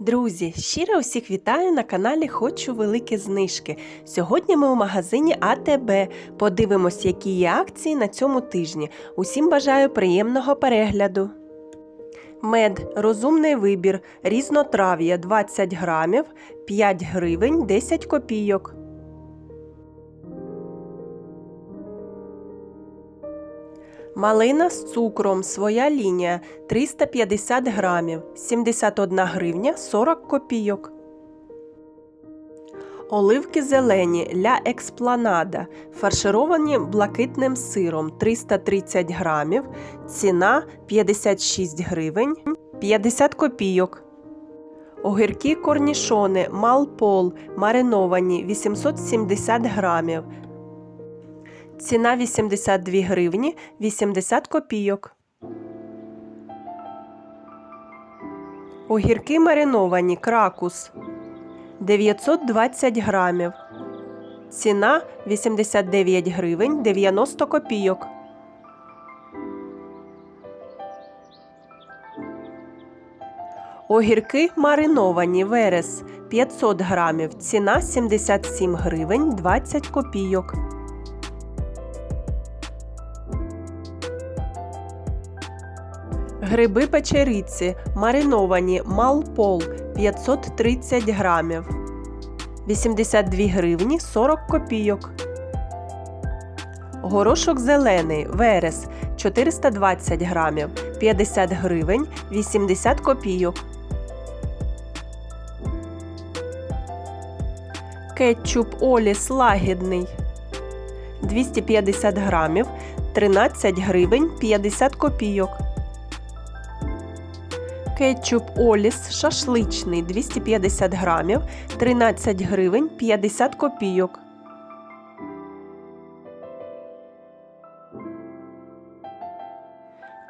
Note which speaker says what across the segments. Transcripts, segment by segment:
Speaker 1: Друзі, щиро усіх вітаю на каналі Хочу великі знижки. Сьогодні ми у магазині АТБ. Подивимось, які є акції на цьому тижні. Усім бажаю приємного перегляду. Мед, розумний вибір, різнотрав'я 20 грамів, 5 гривень 10 копійок. Малина з цукром, своя лінія 350 грамів, 71 гривня 40 копійок. Оливки зелені ля експланада, фаршировані блакитним сиром 330 грамів, ціна 56 гривень 50 копійок. Огірки корнішони Малпол мариновані 870 грамів, Ціна 82 гривні 80 копійок. Огірки мариновані кракус 920 грамів. Ціна 89 гривень 90 копійок. Огірки мариновані верес 500 грамів. Ціна 77 гривень 20 копійок. Гриби печериці мариновані Малпол 530 грамів. 82 гривні 40 копійок. Горошок зелений Верес 420 грамів 50 гривень 80 копійок. Кетчуп Оліс лагідний 250 грамів 13 гривень 50 копійок. Кетчуп Оліс шашличний 250 грамів 13 гривень 50 копійок.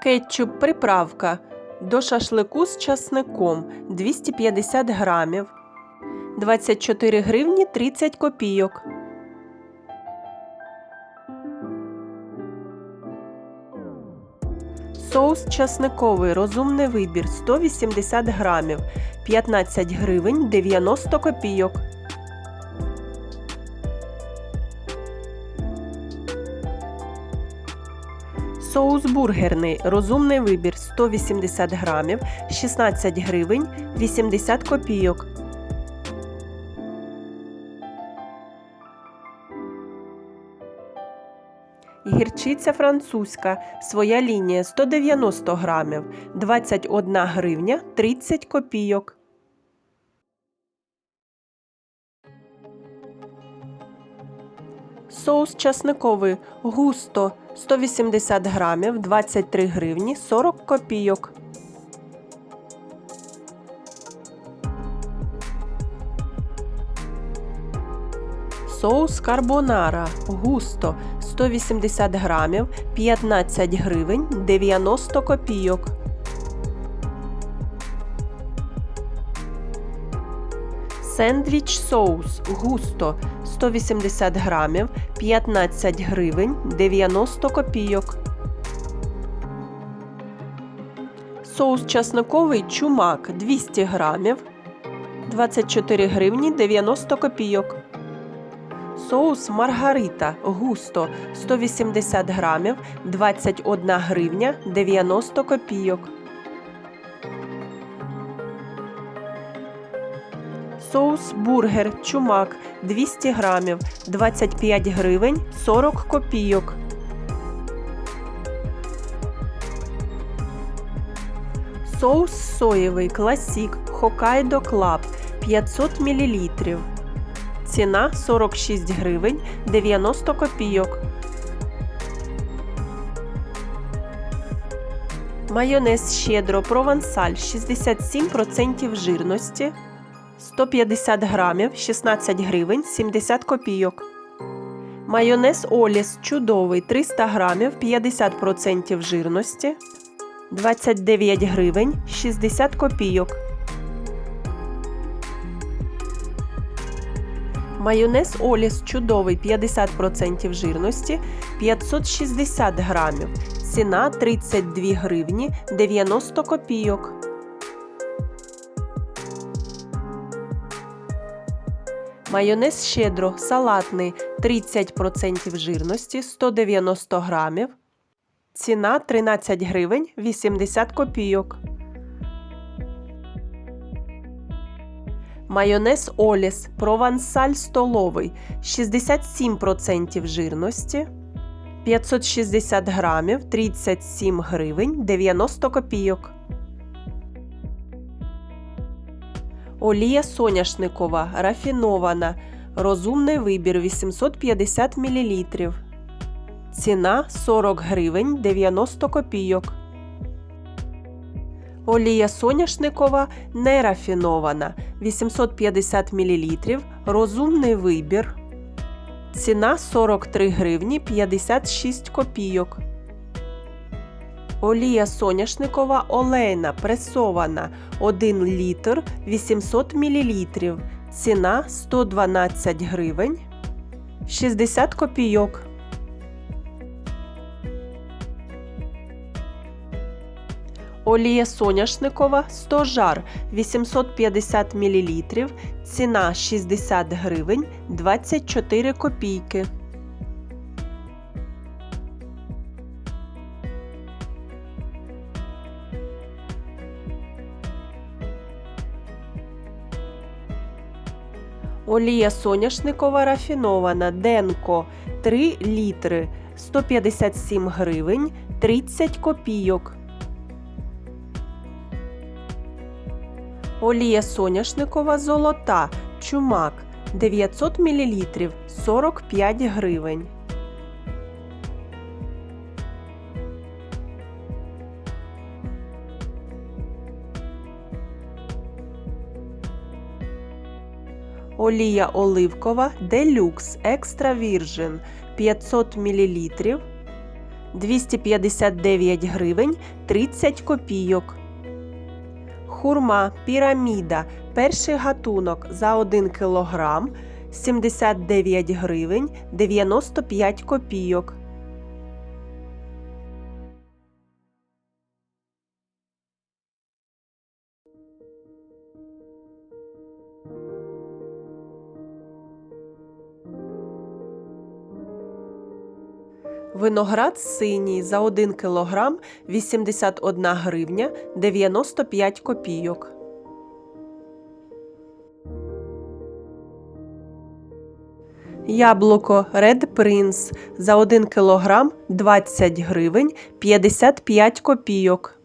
Speaker 1: Кетчуп приправка до шашлику з часником 250 грамів 24 гривні 30 копійок. Соус часниковий розумний вибір 180 грамів 15 гривень 90 копійок. Соус бургерний розумний вибір 180 грамів 16 гривень 80 копійок. Гірчиця французька. Своя лінія 190 грамів, 21 гривня 30 копійок. Соус часниковий густо 180 грамів, 23 гривні 40 копійок. Соус карбонара густо 180 грамів 15 гривень 90 копійок. Сендвіч соус густо 180 грамів 15 гривень 90 копійок. Соус часниковий чумак 200 грамів 24 гривні 90 копійок. Соус Маргарита густо 180 грамів 21 гривня 90 копійок. Соус бургер чумак 200 грамів 25 гривень 40 копійок. Соус соєвий класік Хокайдо Клаб 500 мл Ціна 46 гривень 90 копійок. Майонез щедро провансаль 67% жирності 150 грамів 16 гривень 70 копійок. Майонез Оліс чудовий 300 грамів 50% жирності 29 гривень 60 копійок. Майонез Оліс чудовий 50% жирності 560 грамів. Ціна 32 гривні 90 копійок. Майонез щедро салатний 30% жирності 190 грамів. Ціна 13 гривень 80 копійок. Майонез Оліс Провансаль столовий 67% жирності. 560 грамів 37 гривень 90 копійок. Олія соняшникова рафінована. Розумний вибір 850 мл. Ціна 40 гривень 90 копійок. Олія соняшникова нерафінована 850 мл. Розумний вибір. Ціна 43 гривні 56 копійок. Олія соняшникова олейна пресована 1 літр 800 мл. Ціна 112 гривень 60 копійок. Олія соняшникова 100 жар 850 мл. Ціна 60 гривень 24 копійки. Олія соняшникова рафінована Денко 3 літри 157 гривень 30 копійок. Олія соняшникова золота чумак 900 мл 45 гривень. Олія оливкова Делюкс Екстра Віржин 500 мл 259 гривень 30 копійок. Хурма піраміда. Перший гатунок за 1 кг 79 гривень 95 копійок. Виноград синій за 1 кг 81 гривня 95 копійок. Яблуко Red Prince за 1 кг 20 гривень 55 копійок.